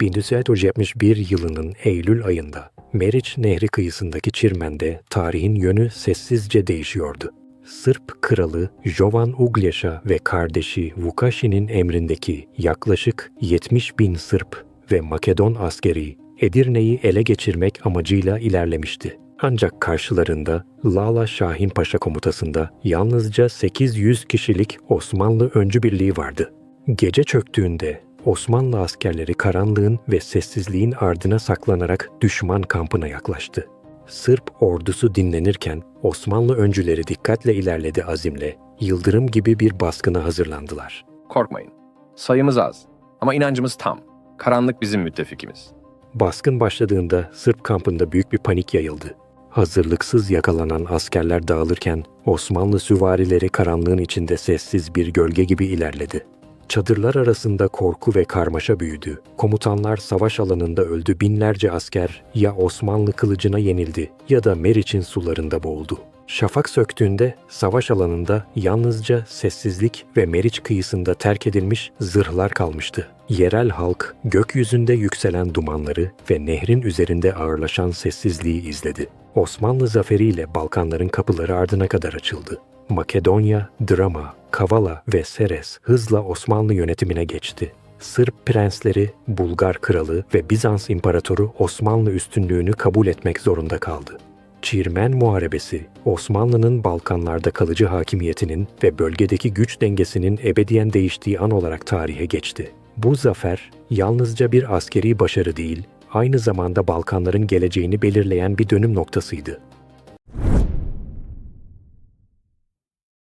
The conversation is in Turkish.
1471 yılının Eylül ayında Meriç Nehri kıyısındaki Çirmen'de tarihin yönü sessizce değişiyordu. Sırp kralı Jovan Uglješa ve kardeşi Vukaši'nin emrindeki yaklaşık 70 bin Sırp ve Makedon askeri Edirne'yi ele geçirmek amacıyla ilerlemişti. Ancak karşılarında Lala Şahin Paşa komutasında yalnızca 800 kişilik Osmanlı öncü birliği vardı. Gece çöktüğünde Osmanlı askerleri karanlığın ve sessizliğin ardına saklanarak düşman kampına yaklaştı. Sırp ordusu dinlenirken Osmanlı öncüleri dikkatle ilerledi azimle, yıldırım gibi bir baskına hazırlandılar. Korkmayın. Sayımız az ama inancımız tam. Karanlık bizim müttefikimiz. Baskın başladığında Sırp kampında büyük bir panik yayıldı. Hazırlıksız yakalanan askerler dağılırken Osmanlı süvarileri karanlığın içinde sessiz bir gölge gibi ilerledi. Çadırlar arasında korku ve karmaşa büyüdü. Komutanlar savaş alanında öldü, binlerce asker ya Osmanlı kılıcına yenildi ya da Meriç'in sularında boğuldu. Şafak söktüğünde savaş alanında yalnızca sessizlik ve Meriç kıyısında terk edilmiş zırhlar kalmıştı. Yerel halk gökyüzünde yükselen dumanları ve nehrin üzerinde ağırlaşan sessizliği izledi. Osmanlı zaferiyle Balkanların kapıları ardına kadar açıldı. Makedonya, Drama, Kavala ve Seres hızla Osmanlı yönetimine geçti. Sırp prensleri, Bulgar kralı ve Bizans imparatoru Osmanlı üstünlüğünü kabul etmek zorunda kaldı. Çirmen Muharebesi, Osmanlı'nın Balkanlarda kalıcı hakimiyetinin ve bölgedeki güç dengesinin ebediyen değiştiği an olarak tarihe geçti. Bu zafer yalnızca bir askeri başarı değil, aynı zamanda Balkanların geleceğini belirleyen bir dönüm noktasıydı.